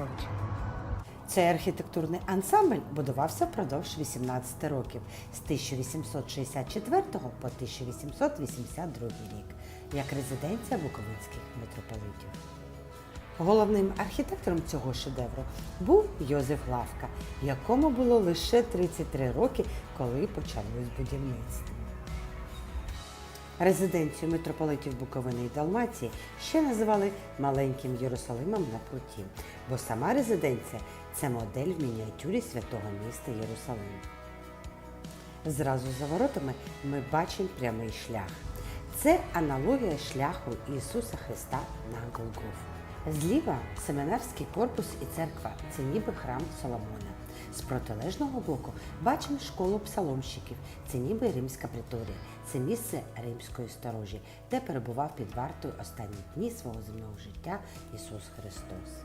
Ростроповича. Цей архітектурний ансамбль будувався впродовж 18 років з 1864 по 1882 рік як резиденція буковинських митрополитів. Головним архітектором цього шедевру був Йозеф Лавка, якому було лише 33 роки, коли почалось будівництво. Резиденцію митрополитів Буковини і Далмації ще називали маленьким Єрусалимом на пруті, бо сама резиденція це модель в мініатюрі святого міста Єрусалим. Зразу за воротами ми бачимо прямий шлях. Це аналогія шляху Ісуса Христа на Голгофу. Зліва семинарський корпус і церква це ніби храм Соломона. З протилежного боку бачимо школу псаломщиків, це ніби римська приторія, це місце римської сторожі, де перебував під вартою останні дні свого земного життя Ісус Христос.